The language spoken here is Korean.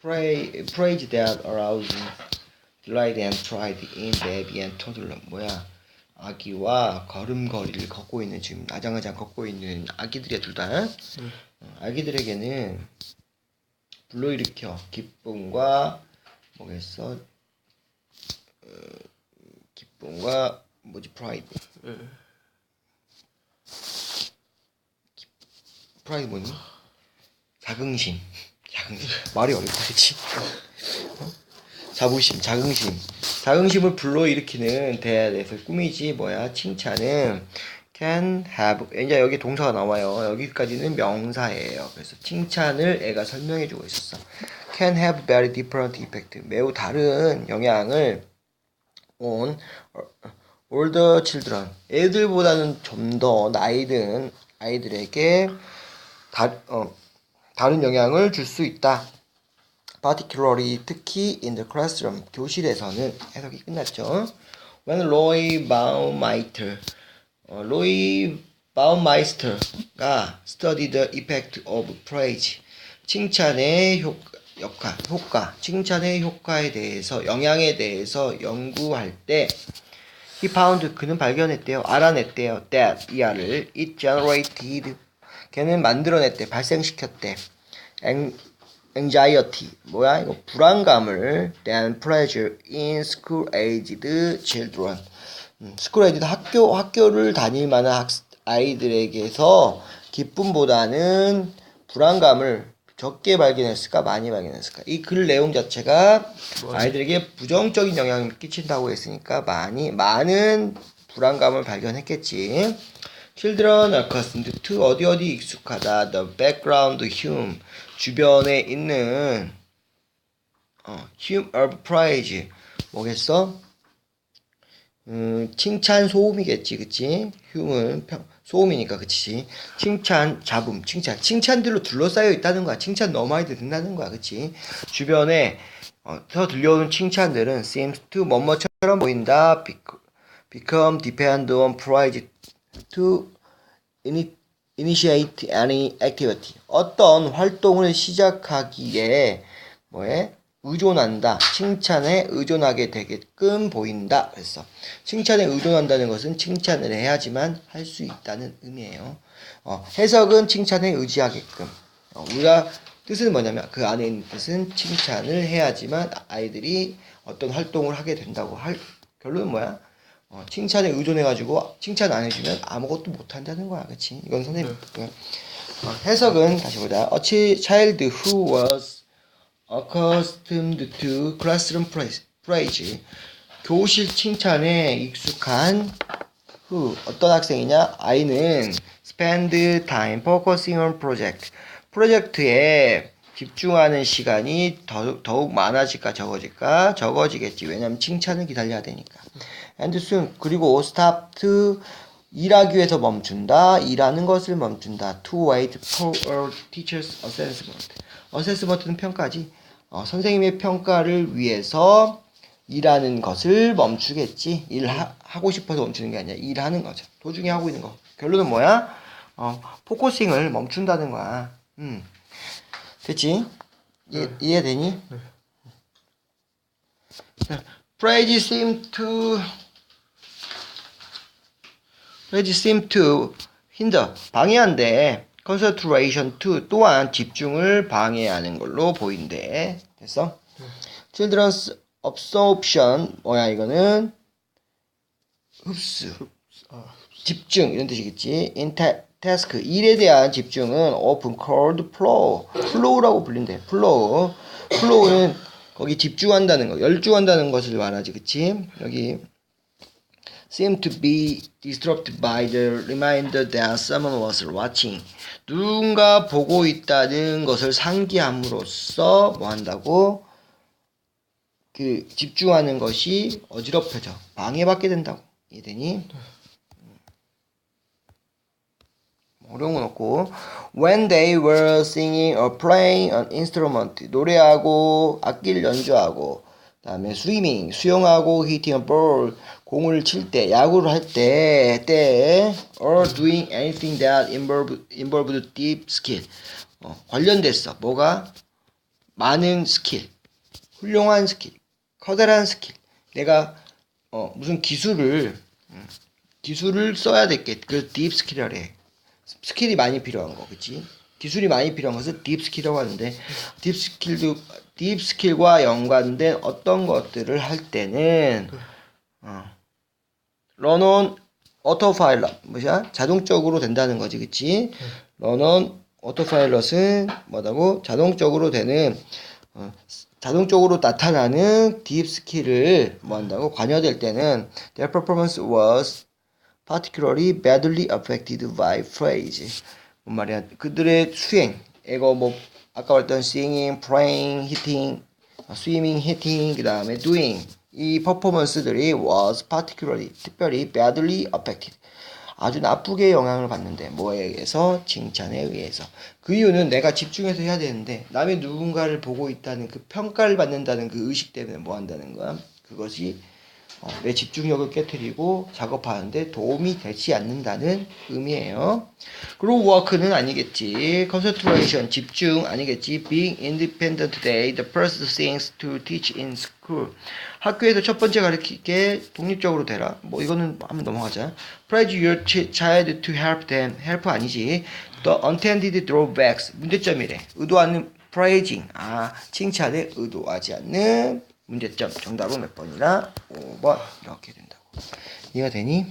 praise that arousing delight and pride in baby and toddler. 뭐야? 아기와 걸음걸이를 걷고 있는 지금 아장아장 걷고 있는 아기들이야 둘다 어, 아기들에게는 불러일으켜 기쁨과 뭐겠어? 어, 기쁨과 뭐지? 프라이드 프라이드 뭐니? 자긍심 말이 어렵다 그치? 어? 자부심 자긍심. 자긍심을 불러일으키는 대에서 꾸미지 뭐야 칭찬은 can have. 이제 여기 동사가 나와요. 여기까지는 명사예요. 그래서 칭찬을 애가 설명해 주고 있었어. can have very different effect. 매우 다른 영향을 on older children. 애들보다는 좀 더 나이 든 아이들에게 다, 어, 다른 영향을 줄 수 있다. particularly 특히 in the classroom 교실에서는 해석이 끝났죠. When Roy Baumeister 어, 로이 바움마이스터가 study the effect of praise 칭찬의 효, 역할, 효과, 칭찬의 효과에 대해서 영향에 대해서 연구할 때 he found 그는 발견했대요. 알아냈대요. that 이하를 it generated 걔는 만들어냈대. 발생시켰대. An- anxiety. 뭐야? 이거 불안감을 than pleasure in school aged children. 음, school aged 학교 학교를 다닐 만한 학, 아이들에게서 기쁨보다는 불안감을 적게 발견했을까 많이 발견했을까? 이 글 내용 자체가 아이들에게 부정적인 영향을 끼친다고 했으니까 많이 많은 불안감을 발견했겠지. Children accustomed to 어디 어디 익숙하다. The background hum 주변에 있는 어, hum of praise 뭐겠어? 음, 칭찬 소음이겠지, 그치? hum은 평, 소음이니까, 그치? 칭찬, 잡음, 칭찬. 칭찬들로 둘러싸여 있다는 거야. 칭찬 너무 많이 듣는다는 거야, 그치? 주변에, 어, 서 들려오는 칭찬들은 seems to 뭐뭐처럼 보인다. bec- become depend on praise to ini- initiate any activity. 어떤 활동을 시작하기에 뭐에 의존한다. 칭찬에 의존하게 되게끔 보인다. 그랬어. 칭찬에 의존한다는 것은 칭찬을 해야지만 할 수 있다는 의미예요. 어, 해석은 칭찬에 의지하게끔. 어, 우리가 뜻은 뭐냐면 그 안에 있는 뜻은 칭찬을 해야지만 아이들이 어떤 활동을 하게 된다고 할 결론은 뭐야? 어, 칭찬에 의존해가지고 칭찬 안 해주면 아무것도 못 한다는 거야, 그렇지? 이건 선생님. 어, 해석은 다시 보자. A chi- child who was accustomed to classroom praise. 교실 칭찬에 익숙한 후 어떤 학생이냐? 아이는 spend time focusing on project. 프로젝트에 집중하는 시간이 더욱, 더욱 많아질까 적어질까? 적어지겠지. 왜냐면 칭찬을 기다려야 되니까. Soon 그리고 stop to 일하기 위해서 멈춘다. 일하는 것을 멈춘다. To wait for a teacher's assessment. assessment는 평가지. 어, 선생님의 평가를 위해서 일하는 것을 멈추겠지. 일하고 싶어서 멈추는 게 아니라 일하는 거죠. 도중에 하고 있는 거. 결론은 뭐야? 어, 포커싱을 멈춘다는 거야. 음. 됐지? 이해, 이해되니? 자, Praise seem to Praise seem to hinder 방해한대. concentration to 또한 집중을 방해하는 걸로 보인대. 됐어? Children's absorption 뭐야 이거는 흡수, 집중 이런 뜻이겠지. Ta- task 일에 대한 집중은 often called flow, flow라고 불린대. flow, flow는 거기 집중한다는 거, 열중한다는 것을 말하지, 그치? 여기 seem to be disrupted by the reminder that someone was watching. 누군가 보고 있다는 것을 상기함으로써 뭐 한다고? 그 집중하는 것이 어지럽혀져 방해받게 된다고 이해되니? 어려운 건 없고 When they were singing or playing an instrument 노래하고 악기를 연주하고 그다음에 swimming 수영하고 hitting a ball 공을 칠 때 야구를 할 때 때 or doing anything that involved involved deep skill 어, 관련됐어 뭐가 많은 스킬, 훌륭한 스킬, 커다란 스킬. 내가 어, 무슨 기술을 음, 기술을 써야 될게 그딥 스킬이라 해. 스킬이 많이 필요한 거, 그치? 기술이 많이 필요한 것을 딥 스킬이라고 하는데 딥 스킬도 딥 스킬과 연관된 어떤 것들을 할 때는 어, 런온 오토파일럿 뭐야? 자동적으로 된다는 거지, 그치? 런온 오토파일럿은 뭐라고? 자동적으로 되는 어, 자동적으로 나타나는 딥 스킬을 뭐 한다고 관여될 때는 their performance was particularly badly affected by phrase. 뭔 말이야? 그들의 수행, 이거 뭐 아까 말했던 singing, praying, hitting, swimming, hitting, 그 다음에 doing 이 퍼포먼스들이 was particularly 특별히 badly affected. 아주 나쁘게 영향을 받는데 뭐에 의해서 칭찬에 의해서 그 이유는 내가 집중해서 해야 되는데 남이 누군가를 보고 있다는 그 평가를 받는다는 그 의식 때문에 뭐 한다는 거야 그것이 어, 내 집중력을 깨뜨리고 작업하는데 도움이 되지 않는다는 의미예요. 그리고 work는 아니겠지. concentration 집중 아니겠지. being independent day the first things to teach in school. 학교에서 첫 번째 가르치게 독립적으로 되라. 뭐 이거는 한번 넘어가자. praise your ch- child to help them. help 아니지. the unintended drawbacks 문제점이래. 의도하는 praising 아 칭찬에 의도하지 않는 문제점 정답은 몇 번이나? 5번. 이렇게 된다고. 이해가 되니?